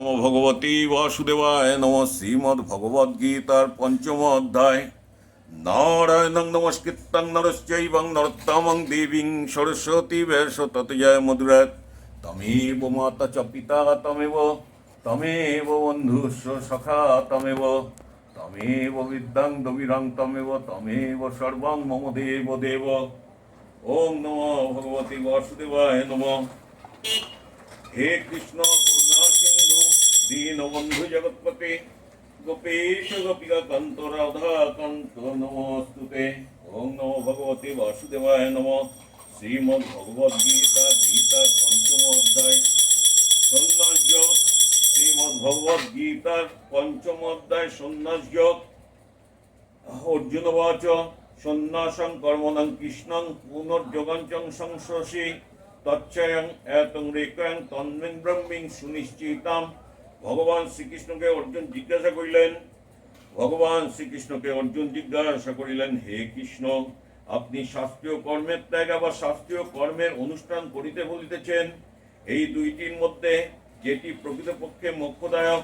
নমো ভগবতী বাসুদেবায় নম শ্রীমদ্ ভগবদ গীতার পঞ্চম অধ্যায়। নারায়ণং নমস্কৃত্যং নরশ্চৈবং নরোত্তমং দেবীং সরস্বতী বেশ তত জয় মধুরাত। তমেব মাতা চ পিতা তমেব তমেব বন্ধুস্ব সখা তমেব তমেব বিদ্যাং দবিরং তমেব তমেব সর্বং মম দেব দেব। ওম নমো ভগবতী বাসুদেবায় নমঃ। হে কৃষ্ণ দীনবন্ধু জগৎপতে, গোপেশ গোপিকা কান্ত রাধা নমস্তুতে। ওম নমো ভগবতে বাসুদেবায় নম। শ্রীমদ্ ভগবদ গীতা পঞ্চম অধ্যায় সন্ন্যাস যোগ, শ্রীমদ্ পঞ্চম অধ্যায় সন্ন্যাস যোগ। অর্জুন বাচ সন্ন্যাসং কর্মণং কৃষ্ণং পুনর্যোগাঞ্চং সংশ্রসি তচ্ছয়ং এতং রেকয়ং তন্মিং ব্রহ্মিং সুনিশ্চিতাম। ভগবান শ্রীকৃষ্ণকে অর্জুন জিজ্ঞাসা করিলেন, ভগবান শ্রীকৃষ্ণকে অর্জুন জিজ্ঞাসা করিলেন, হে কৃষ্ণ, আপনি শাস্ত্রীয় কর্মের ত্যাগ আবার শাস্ত্রীয় কর্মের অনুষ্ঠান করিতে বলিতেছেন। এই দুইটির মধ্যে যেটি প্রকৃতপক্ষে মোক্ষদায়ক,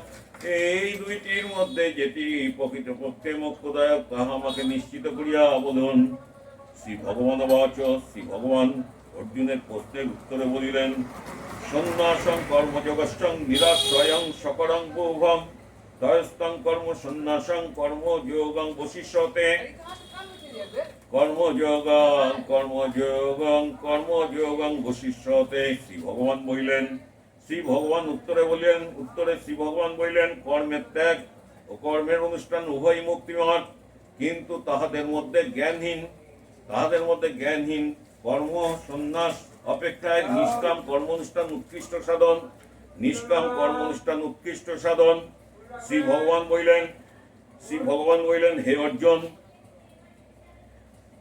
এই দুইটির মধ্যে যেটি প্রকৃতপক্ষে মোক্ষদায়ক, তাহা আমাকে নিশ্চিত করিয়া বলুন। শ্রী ভগবান বাচ শ্রী ভগবান অর্জুনের প্রশ্নের উত্তরে বলিলেন সন্ন্যাসং কর্মযোগষ্টং নিরাশ্রয়ং সকরং বহুভম তয়স্তং কর্ম সন্ন্যাসং কর্মযোগং বশিষ্যতে। কর্মযোগং কর্মযোগং কর্মযোগং বশিষ্যতে। শ্রী ভগবান বলিলেন শ্রী ভগবান উত্তরে বলিলেন, উত্তরে শ্রী ভগবান বলিলেন কর্মের ত্যাগ ও কর্মের অনুষ্ঠান উভয়ই মুক্তিমত কিন্তু তাহাদের মধ্যে জ্ঞানহীন, তাহাদের মধ্যে জ্ঞানহীন কর্ম সন্ন্যাস অপেক্ষায় নিষ্কাম কর্ম অনুষ্ঠান উৎকৃষ্ট সাধন, নিষ্কাম কর্ম অনুষ্ঠান উৎকৃষ্ট সাধন। শ্রী ভগবান বললেন, শ্রী ভগবান বললেন, হে অর্জুন,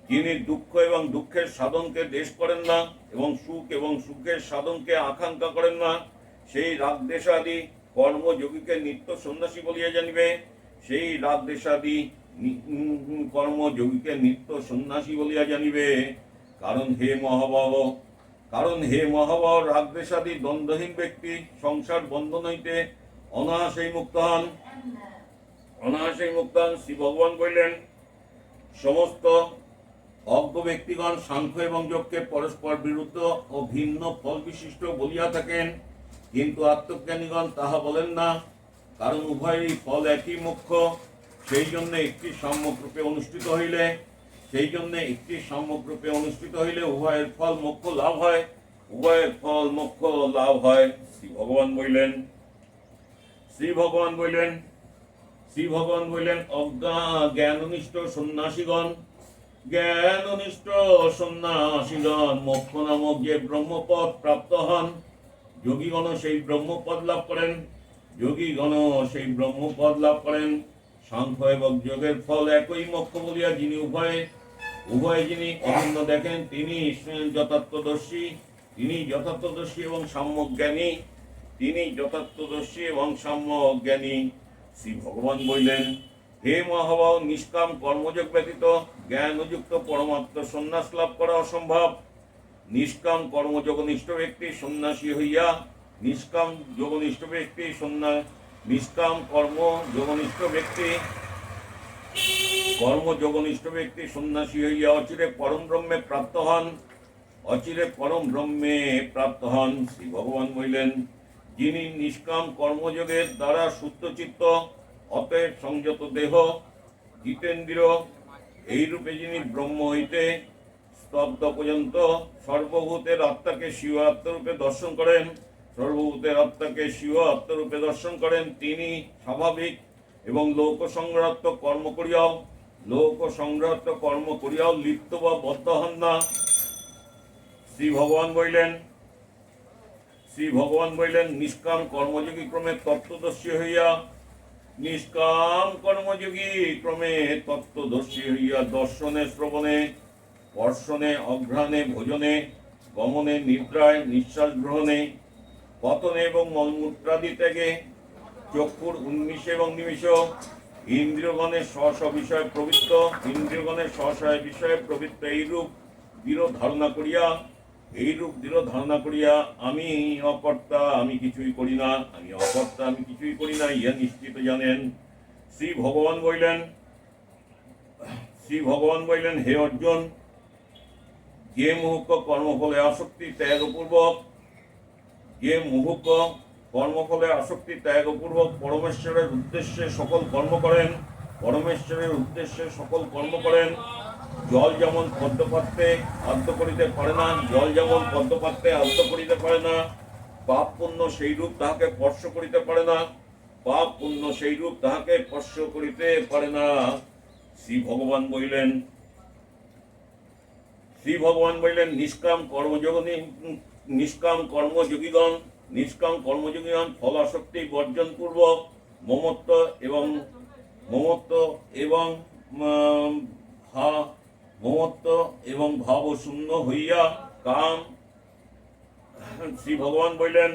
যিনি দুঃখ এবং দুঃখের সাধনকে দেশ করেন না এবং সুখ এবং সুখের সাধনকে আকাঙ্ক্ষা করেন না, সেই রাগদেশাদি কর্মযোগীকে নিত্য সন্ন্যাসী বলিয়া জানিবে। সেই রাগদেশাদি কর্মযোগীকে নিত্য সন্ন্যাসী বলিয়া জানিবে। কারণ হে মহাবাহ কারণ হে মহাবর রাগদেশাদি দ্বন্দ্বহীন ব্যক্তি, সংসার বন্ধন হইতে অনায়াসেই মুক্ত হন অনায়াসেই মুক্ত হন শ্রী ভগবান কইলেন সমস্ত অজ্ঞ ব্যক্তিগণ সাংখ্য এবং যোগকে পরস্পর বিরুদ্ধ ও ভিন্ন ফল বিশিষ্ট বলিয়া থাকেন, কিন্তু আত্মজ্ঞানীগণ তাহা বলেন না, কারণ উভয়ই ফল একই মুখ্য। সেই জন্য একটি সম্যকরূপে অনুষ্ঠিত হইলে সেই জন্য একটি সম্যকরূপে অনুষ্ঠিত হইলে উভয়ের ফল মোক্ষ লাভ হয়। উভয়ের ফল মোক্ষ লাভ হয়। শ্রী ভগবান বললেন, শ্রী ভগবান বললেন, শ্রী ভগবান বললেন, অজ্ঞা জ্ঞাননিষ্ঠ সন্ন্যাসীগণ জ্ঞাননিষ্ঠ সন্ন্যাসীগণ, মোক্ষ নামক যে ব্রহ্মপদ প্রাপ্ত হন, যোগীগণ সেই ব্রহ্মপদ লাভ করেন। যোগীগণ সেই ব্রহ্মপদ লাভ করেন। সাংখ্য এবং যোগের ফল একই মোক্ষ বলিয়া যিনি উভয়ে উভয়ে যিনি অভিন্ন দেখেন, তিনি যথার্থদর্শী তিনি যথার্থদর্শী এবং সাম্যক জ্ঞানী তিনি যথার্থদর্শী এবং সাম্যক জ্ঞানী শ্রী ভগবান বললেন, হে মহাবাহ নিষ্কাম কর্মযোগ ব্যতীত জ্ঞানযুক্ত পরমাত্ম সন্ন্যাস লাভ করা অসম্ভব। নিষ্কাম কর্মযোগনিষ্ঠ ব্যক্তি সন্ন্যাসী হইয়া নিষ্কাম যোগনিষ্ঠ ব্যক্তি সন্ন্যাস নিষ্কাম কর্ম যোগনিষ্ঠ ব্যক্তি কর্মযোগনিষ্ঠ ব্যক্তি সন্ন্যাসী হইয়া অচিরে পরম ব্রহ্মে প্রাপ্ত হন, অচিরে পরম ব্রহ্মে প্রাপ্ত হন শ্রী ভগবান বললেন যিনি নিষ্কাম কর্মযোগের দ্বারা শুদ্ধচিত্ত অতএব সংযত দেহ জিতেন্দ্র এইরূপে যিনি ব্রহ্ম হইতে স্তব্ধ পর্যন্ত সর্বভূতের আত্মাকে শিব আত্মরূপে দর্শন করেন, সর্বভূতের আত্মাকে শিব আত্মরূপে দর্শন করেন, তিনি স্বাভাবিক এবং লোক সংগ্রাত্মক কর্ম করিয়াও লোক সংগ্রাত্মক কর্ম করিয়াও লিপ্ত বা বদ্ধ হন না। শ্রী ভগবান বললেন, শ্রী ভগবান বললেন, নিষ্কাম কর্মযোগী ক্রমে তত্ত্বদর্শী হইয়া, নিষ্কাম কর্মযোগী ক্রমে তত্ত্বদর্শী হইয়া দর্শনে, শ্রবণে, স্পর্শনে, অঘ্রাণে, ভোজনে, গমনে, নিদ্রায়, নিঃশ্বাস গ্রহণে, পতনে এবং মলমূত্রাদি ত্যাগে চক্ষুর উন্মিষ এবং নিমিষ ইন্দ্রিয়গণের স্ব স্ব বিষয়ে প্রবৃত্ত, ইন্দ্রিয়গণের স্ব স্ব বিষয়ে প্রবৃত্ত এইরূপ বিরোধ ধারণা করিয়া, এইরূপ দৃঢ় ধারণা করিয়া আমি অকর্তা, আমি কিছুই করি না, আমি অকর্তা, আমি কিছুই করি না, ইহা নিশ্চিত জানেন। শ্রী ভগবান বললেন, শ্রী ভগবান বললেন, হে অর্জুন, যে মুহুক কর্মফলে আসক্তি ত্যাগপূর্বক, যে মুহুক কর্মফলে আসক্তি ত্যাগপূর্বক পরমেশ্বরের উদ্দেশ্যে সকল কর্ম করেন। পরমেশ্বরের উদ্দেশ্যে সকল কর্ম করেন। জল যেমন পদ্মপাত্রে আদ্য করিতে পারে না, জল যেমন পদ্মপাত্রে আদ্য করিতে পারে না, পাপ পুণ্য সেই রূপ তাহাকে স্পর্শ করিতে পারে না, পাপ পুণ্য সেই রূপ তাহাকে স্পর্শ করিতে পারে না। শ্রী ভগবান বলিলেন শ্রী ভগবান বললেন, নিষ্কাম কর্মযোগী নিষ্কাম কর্মযোগীগণ নিষ্কাম কর্মযোগীগণ ফলাশক্তি বর্জন পূর্বক মমত্ব এবং মমত্ব এবং মমত্ব এবং ভাব শূন্য হইয়া কাম। শ্রী ভগবান বললেন,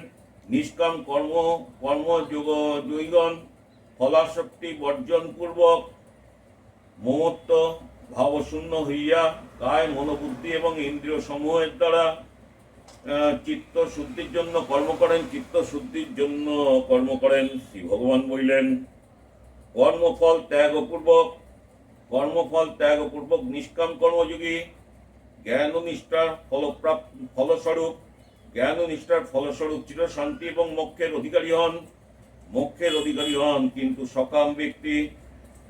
নিষ্কাম কর্ম, কর্মযোগ, যোগীগণ, ফলাশক্তি বর্জন পূর্বক মমত্ব ভাবশূন্য হইয়া কায় মনোবুদ্ধি এবং ইন্দ্রিয় সমূহের দ্বারা চিত্ত শুদ্ধির জন্য কর্ম করেন চিত্ত শুদ্ধির জন্য কর্ম করেন শ্রী ভগবান বললেন, কর্মফল ত্যাগপূর্বক কর্মফল ত্যাগপূর্বক নিষ্কাম কর্মযোগী, জ্ঞান ও নিষ্ঠার ফলপ্রাপ, ফলস্বরূপ, জ্ঞান ও নিষ্ঠার ফলস্বরূপ চির শান্তি এবং মোক্ষের অধিকারী হন। মোক্ষের অধিকারী হন কিন্তু সকাম ব্যক্তি,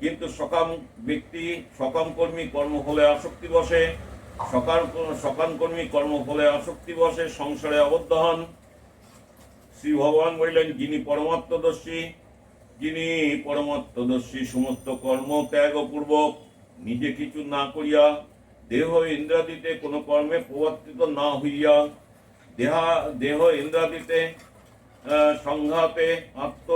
কিন্তু সকাম ব্যক্তি, সকাম কর্মী কর্মফলে আসক্তি বসে। সকাল কর্মী কর্মফলে আসক্তি বসে, সংসারে আবদ্ধ হন। শ্রী ভগবান বললেন, যিনি পরমাত্মদর্শী যিনি পরমাত্মদর্শী, সমস্ত কর্ম ত্যাগপূর্বক নিজে কিছু না করিয়া দেহ ইন্দ্রাদিতে কোনো কর্মে প্রবর্তিত না হইয়া দেহা, দেহ ইন্দ্রাদিতে সংঘাতে আত্ম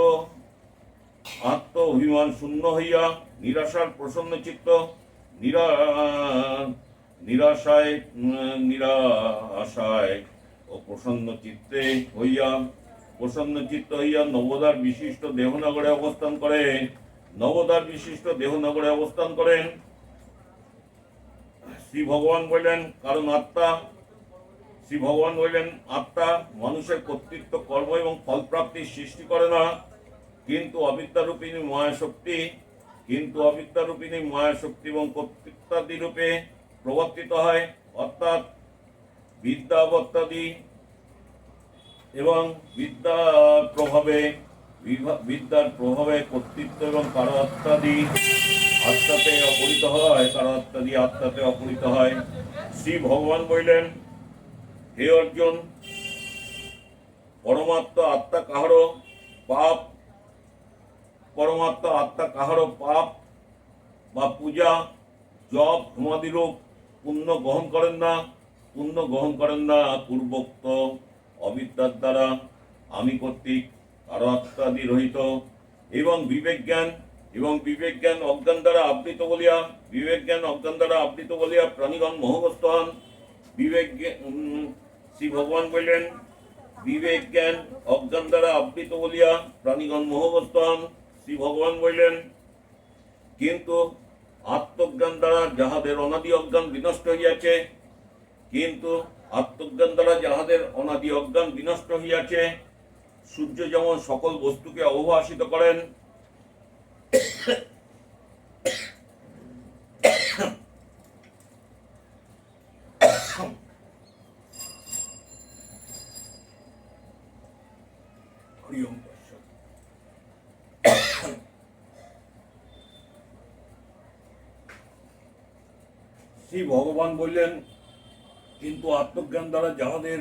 আত্ম অভিমান শূন্য হইয়া নিরাশার প্রসন্ন চিত্ত নিরা নিরাশায় নিরাশায় ও প্রসন্ন চিত্তে হইয়া, প্রসন্ন চিত্ত হইয়া নবদার বিশিষ্ট দেহনগরে অবস্থান করে, নবদার বিশিষ্ট দেহনগরে অবস্থান করেন শ্রী ভগবান বললেন, কারণ আত্মা শ্রী ভগবান বললেন, আত্মা মানুষের কর্তৃত্ব, কর্ম এবং ফলপ্রাপ্তির সৃষ্টি করে না। কিন্তু অবিদ্যারূপিণী মায়া শক্তি কিন্তু অবিদ্যারূপিণী মায়া শক্তি এবং কর্তৃত্বাদি রূপে প্রবর্তিত হয়, অর্থাৎ বিদ্যাবত্তাদি এবং বিদ্যার প্রভাবে বিদ্যার প্রভাবে কর্তৃত্ব এবং কারত্বাদি আত্মাতে অপরিত হয় কারত্বাদি আত্মাতে অপরিত হয়। শ্রী ভগবান বললেন, হে অর্জুন, পরমাত্ম আত্মা কাহারও পাপ? পরমাত্মা আত্মা কাহারও পাপ বা পূজা, জপ সমাধিরূপ পুণ্য গ্রহণ করেন না, পুণ্য গ্রহণ করেন না পূর্বোক্ত অবিদ্যার দ্বারা। আমি কর্তৃক আরও আত্মাদি রহিত এবং বিবেক জ্ঞান এবং বিবেক জ্ঞান অজ্ঞান দ্বারা আবৃত বলিয়া বিবেক জ্ঞান অজ্ঞান দ্বারা আবৃত বলিয়া প্রাণীগণ মোহগ্রস্ত হন। বিবেক শ্রী ভগবান বললেন বিবেক জ্ঞান অজ্ঞান দ্বারা আবৃত বলিয়া প্রাণীগণ মোহগ্রস্ত হন। শ্রী ভগবান বললেন, কিন্তু আত্মজ্ঞান দ্বারা যাহাদের অনাদি অজ্ঞান বিনষ্ট হইয়াছে, কিন্তু আত্মজ্ঞান দ্বারা যাহাদের অনাদি অজ্ঞান বিনষ্ট হইয়াছে, সূর্য যেমন সকল বস্তুকে অবভাসিত করেন শ্রী ভগবান বললেন, কিন্তু আত্মজ্ঞান দ্বারা যাহাদের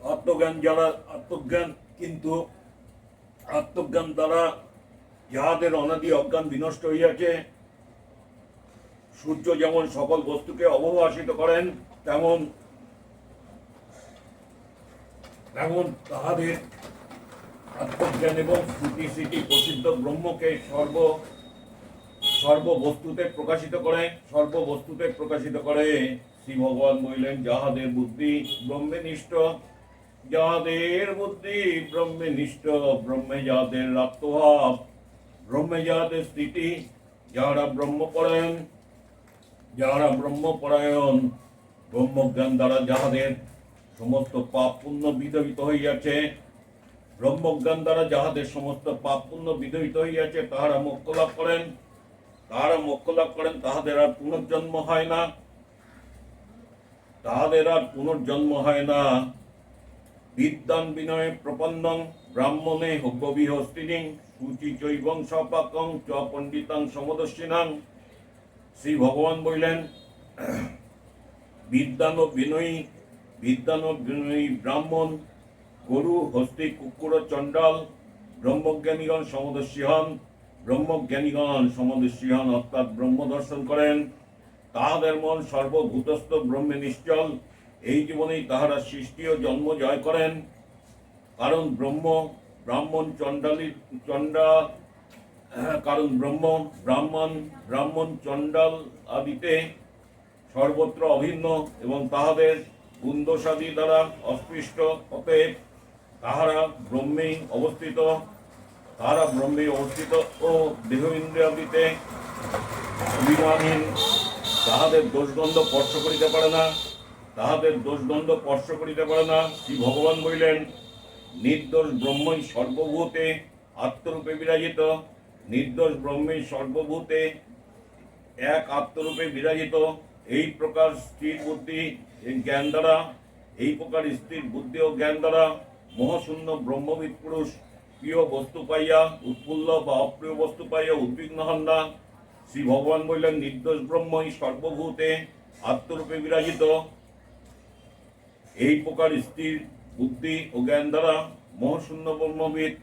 আত্মজ্ঞান যারা, আত্মজ্ঞান কিন্তু আত্মজ্ঞান দ্বারা যাহাদের অনাদি অজ্ঞান বিনষ্ট হইয়াছে, সূর্য যেমন সকল বস্তুকে অবভাসিত করেন, তেমন তেমন তাহাদের আত্মজ্ঞান এবং স্মৃতি স্মৃতি প্রসিদ্ধ ব্রহ্মকে সর্ব সর্ববস্তুতে প্রকাশিত করে, সর্ববস্তুতে প্রকাশিত করে শ্রী ভগবান বললেন, যাহাদের বুদ্ধি ব্রহ্মে নিষ্ঠ যাদের বুদ্ধি ব্রহ্মে নিষ্ঠ, ব্রহ্মে যাদের আত্মভাব ব্রহ্মে যাদের স্থিতি যাহারা ব্রহ্মপরায়ণ যাহারা ব্রহ্মপরায়ণ ব্রহ্মজ্ঞান দ্বারা যাহাদের সমস্ত পাপ পুণ্য বিদরিত হইয়াছে, ব্রহ্মজ্ঞান দ্বারা যাহাদের সমস্ত পাপ পুণ্য বিদরিত হইয়াছে, তাহারা মোক্ষ লাভ করেন তাহারা মোক্ষ লাভ করেন, তাহাদের আর পুনর্জন্ম হয় না। তাহাদের আর পুনর্জন্ম হয় না। বিদ্যান বিনয়ে প্রপন্নং, ব্রাহ্মণে হব্যবিহ স্ত্রীলিং সূচি চৈবং সপাকং, চ পণ্ডিতাং সমদর্শিনাং। শ্রী ভগবান বললেন বিদ্যান ও বিনয়ী বিদ্যান ও বিনয়ী ব্রাহ্মণ, গরু, হস্তি, কুকুর চণ্ডাল, ব্রহ্মজ্ঞানীগণ সমদর্শী হন। ব্রহ্মজ্ঞানীগণ সমদর্শী হন অর্থাৎ ব্রহ্ম দর্শন করেন। তাহাদের মন সর্বভূতস্থ ব্রহ্মে নিশ্চল। এই জীবনেই তাহারা সৃষ্টি ও জন্ম জয় করেন। কারণ ব্রহ্ম, ব্রাহ্মণ চণ্ডালী, চণ্ডা, কারণ ব্রহ্ম, ব্রাহ্মণ ব্রাহ্মণ চণ্ডাল আদিতে সর্বত্র অভিন্ন এবং তাহাদের গুণদোষাদি দ্বারা অস্পৃষ্ট। অতএব তাহারা ব্রহ্মেই অবস্থিত। তাহারা ব্রহ্মে অবস্থিত ও দেহ ইন্দ্রিয়াদিতে অভিমানহীন তাহাদের দোষদণ্ড স্পর্শ করিতে পারে না। তাহাদের দোষদণ্ড স্পর্শ করিতে পারে না। শ্রী ভগবান বলিলেন, নির্দোষ ব্রহ্মই সর্বভূতে আত্মরূপে বিরাজিত। নির্দোষ ব্রহ্মই সর্বভূতে এক আত্মরূপে বিরাজিত। এই প্রকার স্থির বুদ্ধি জ্ঞান দ্বারা, এই প্রকার স্থির বুদ্ধি ও জ্ঞান দ্বারা মহাশূন্য ব্রহ্মবিদ পুরুষ প্রিয় বস্তু পাইয়া, উৎফুল্ল বা অপ্রিয় বস্তু পাইয়া উদ্বিগ্ন হন না। শ্রী ভগবান বললেন, নির্দোষ ব্রহ্মই সর্বভূতে আত্মরূপে বিরাজিত। এই প্রকার স্থির বুদ্ধি ও জ্ঞান দ্বারা মহাশূন্য ব্রহ্মবিদ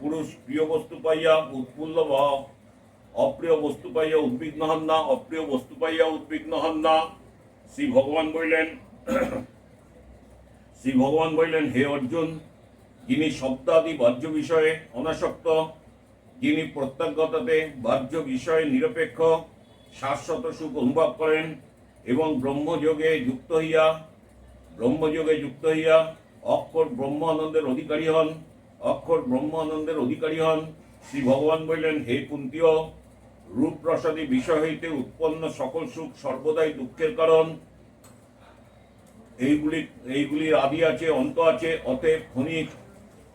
পুরুষ প্রিয় বস্তু পাইয়া, উৎফুল্ল বা অপ্রিয় বস্তু পাইয়া উদ্বিগ্ন হন না, অপ্রিয় বস্তু পাইয়া উদ্বিগ্ন হন না। শ্রী ভগবান বললেন, শ্রী ভগবান বললেন, হে অর্জুন যিনি শব্দাদি বাহ্য বিষয়ে অনাসক্ত, যিনি প্রত্যজ্ঞতাতে বাহ্য বিষয়ে নিরপেক্ষ, শাশ্বত সুখ অনুভব করেন এবং ব্রহ্মযোগে যুক্ত হইয়া, ব্রহ্মযোগে যুক্ত হইয়া অক্ষর ব্রহ্ম আনন্দের অধিকারী হন, অক্ষর ব্রহ্ম আনন্দের অধিকারী হন, শ্রী ভগবান বললেন, হে কুন্তীয় রূপ প্রসাদী বিষয় হইতে উৎপন্ন সকল সুখ সর্বদাই দুঃখের কারণ। এইগুলি, এইগুলির আদি আছে, অন্ত আছে, অতএব ক্ষণিক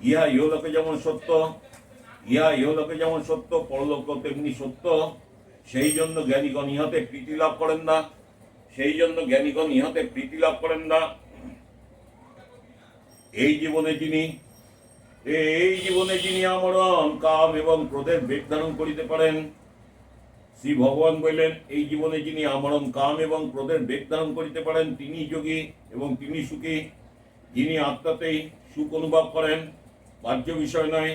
ইহা ইহলোকে যেমন সত্য, ইহা ইহলোকে যেমন সত্য, পরলোক তেমনি সত্য। সেই জন্য জ্ঞানীগণ ইহাতে প্রীতি লাভ করেন না। সেই জন্য জ্ঞানীগণ ইহাতে প্রীতি লাভ করেন না। এই জীবনে যিনি, এই জীবনে যিনি আমরণ, কাম এবং ক্রোধের বেগ ধারণ করিতে পারেন, শ্রী ভগবান বললেন, এই জীবনে যিনি আমরণ, কাম এবং ক্রোধের বেগ ধারণ করিতে পারেন, তিনি যোগী এবং তিনি সুখী। যিনি আত্মাতেই সুখ অনুভব করেন বাহ্য বিষয় নয়,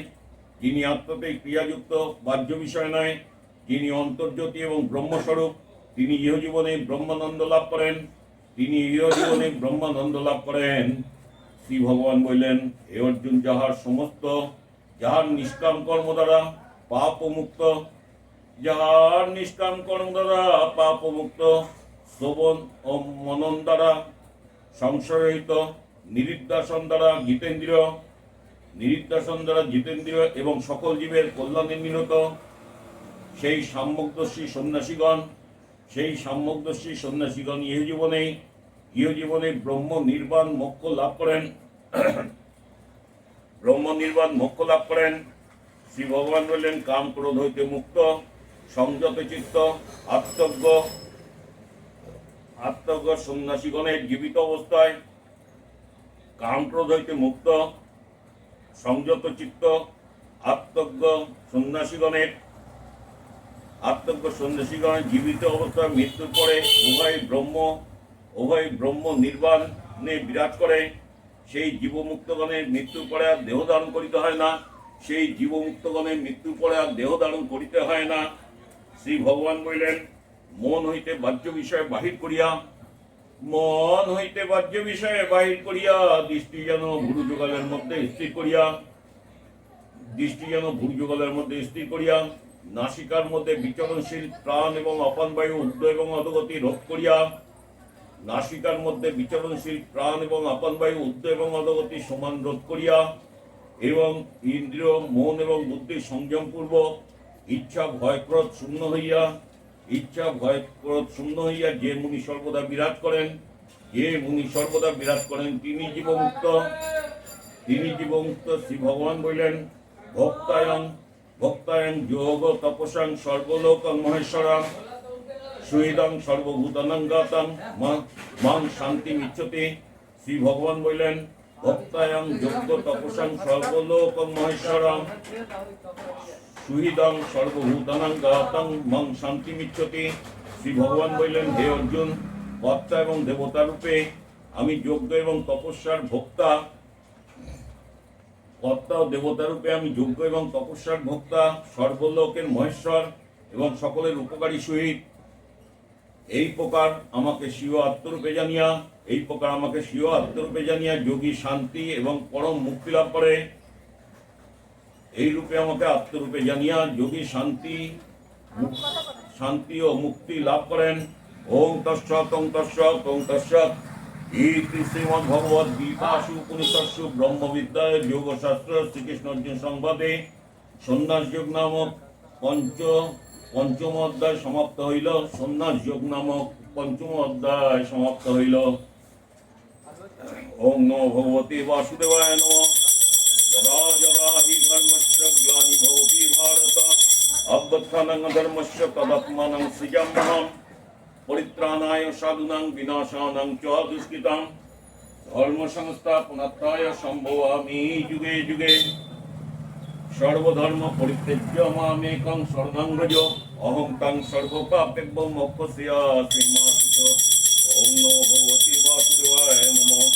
যিনি আত্মাতেই ক্রিয়াযুক্ত, বাহ্য বিষয় নয়, যিনি অন্তর্জ্যোতি এবং ব্রহ্মস্বরূপ, তিনি ইহজীবনে ব্রহ্মানন্দ লাভ করেন, তিনি ইহজীবনে ব্রহ্মানন্দ লাভ করেন। শ্রী ভগবান বললেন, হে অর্জুন, যাহার সমস্ত, যাহার নিষ্কাম কর্ম দ্বারা পাপ মুক্ত যাহার নিষ্কাম কর্ম দ্বারা পাপ মুক্ত শ্রবণ ও মনন দ্বারা সংশয়িত নিরিদ্দাসন দ্বারা জিতেন্দ্রিয় নিরিদ্দাসন দ্বারা জিতেন্দ্রিয় এবং সকল জীবের কল্যাণে নিরত সেই সাম্যকদর্শী সন্ন্যাসীগণ, সেই সাম্যকদর্শী সন্ন্যাসীগণ ইহ জীবনেই ইহ জীবনে ব্রহ্ম নির্বাণ মোক্ষ লাভ করেন। ব্রহ্ম নির্বাণ মোক্ষ লাভ করেন। শ্রী ভগবান বললেন, কাম ক্রোধ হইতে মুক্ত, সংযত চিত্ত, আত্মজ্ঞ আত্মজ্ঞ সন্ন্যাসীগণের জীবিত অবস্থায় কাম ক্রোধ হইতে মুক্ত সংযত চিত্ত, আত্মজ্ঞ সন্ন্যাসীগণের, আত্মজ্ঞ সন্ন্যাসীগণ জীবিত অবস্থায় মৃত্যুর পরে উভয় ব্রহ্ম উভয় ব্রহ্ম নির্বাণে বিরাজ করে, সেই জীবমুক্তগণের মৃত্যুর পরে আর দেহ ধারণ করিতে হয় না, সেই জীবমুক্তগণের মৃত্যুর পরে আর দেহ ধারণ করিতে হয় না। শ্রী ভগবান বললেন, মন হইতে বাহ্য বিষয় বাহির করিয়া মন হইতে বাহ্য বিষয়ে বাহির করিয়া দৃষ্টি যেন ভুরু যোগালের মধ্যে স্থির করিয়া, দৃষ্টি যেন ভুরু যোগালের মধ্যে স্থির করিয়া, নাসিকার মধ্যে বিচরণশীল প্রাণ এবং অপান বায়ু, উদ্ধ এবং অধগতি রোধ করিয়া, নাসিকার মধ্যে বিচরণশীল প্রাণ এবং আপন বায়ু, উদ্ধ এবং অধগতি সমান রোধ করিয়া, এবং ইন্দ্রিয়, মন এবং বুদ্ধি সংযমপূর্বক ইচ্ছা ভয়ক্রোধ শূন্য হইয়া ইচ্ছা, ভয়, ক্রোধ শূন্য হইয়া যে মুনি সর্বদা বিরাজ করেন, যে মুনি সর্বদা বিরাজ করেন, তিনি জীবমুক্ত। তিনি জীবমুক্ত, শ্রী ভগবান বললেন, ভক্তায়ন ভক্তায়ন যোগ তপসাং সর্বলোক মহেশ্বরাং সুহৃদং সর্বভূতানাং গাতাং মাং শান্তি মিচ্ছতে। শ্রী ভগবান বললেন ভক্তায়ং যোগ্য তপসাং সর্বলোক মহেশ্বরাং সুহৃদং সর্বভূতানাং মাং শান্তি মিচ্ছতে। শ্রী ভগবান বললেন, হে অর্জুন কর্তা এবং দেবতা রূপে আমি যোগ্য এবং তপস্যার ভোক্তা। কর্তা ও দেবতা রূপে আমি যোগ্য এবং তপস্যার ভোক্তা, সর্বলোকের মহেশ্বর এবং সকলের উপকারী সহিত। এই প্রকার আমাকে স্বীয় আত্মরূপে জানিয়া, এই প্রকার আমাকে স্বীয় আত্মরূপে জানিয়া যোগী শান্তি এবং পরম মুক্তি লাভ করে। এই রূপে আমাকে আত্মরূপে জানিয়া যোগী শান্তি শান্তি ও মুক্তি লাভ করেন। ওং তস্যৎ ওং তস্যৎ ওং তস্যৎ ইতি শ্রীমদ ভগবদ গীতাসু উপনিষৎসু ব্রহ্মবিদ্যায় যোগশাস্ত্র শ্রীকৃষ্ণ অর্জুন সংবাদে সন্ন্যাস যোগ নামক পঞ্চ, পঞ্চম অধ্যায় সমাপ্ত হইল। সন্ন্যাস যোগ নামক পঞ্চম অধ্যায় সমাপ্ত হইল। ওম নমো ভগবতে বাসুদেবায় নমঃ। যদা যদা হি ধর্মস্য গ্লানি ভবতি ভারত অভ্যুত্থানং ধর্মস্য তদাত্মানং সৃজাম্যহম পরিত্রাণায় সাধুনাং বিনাশানাং চ দুষ্কৃতাং ধর্ম সংস্থাপনার্থায় সম্ভবামি যুগে যুগে সর্বধর্ম পরিত্যজ্য মামেকং শরণং ভজ অহং তাং সর্বপাপেভ্য মোক্ষস্যাসি মাসুচ ওম নমো ভগবতে বাসুদেবায় নমঃ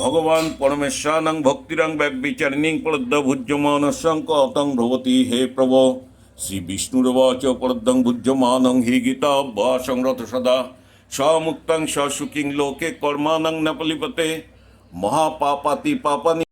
ভগবান পরমেশ্বরাং ভক্তিরাং ব্যবিচারিণীং প্রদ্যভুজ্যমানস্যং কতং ভবতি হে প্রভ। শ্রী বিষ্ণুরবাচ প্রদ্যং ভুজ্যমানং হি গীতা বা সংরত সদা। স্বমুক্তং স্বসুখিং লোকে কর্মানং নপলিপতে। পলিপতে মহাপাপাতি পাপানি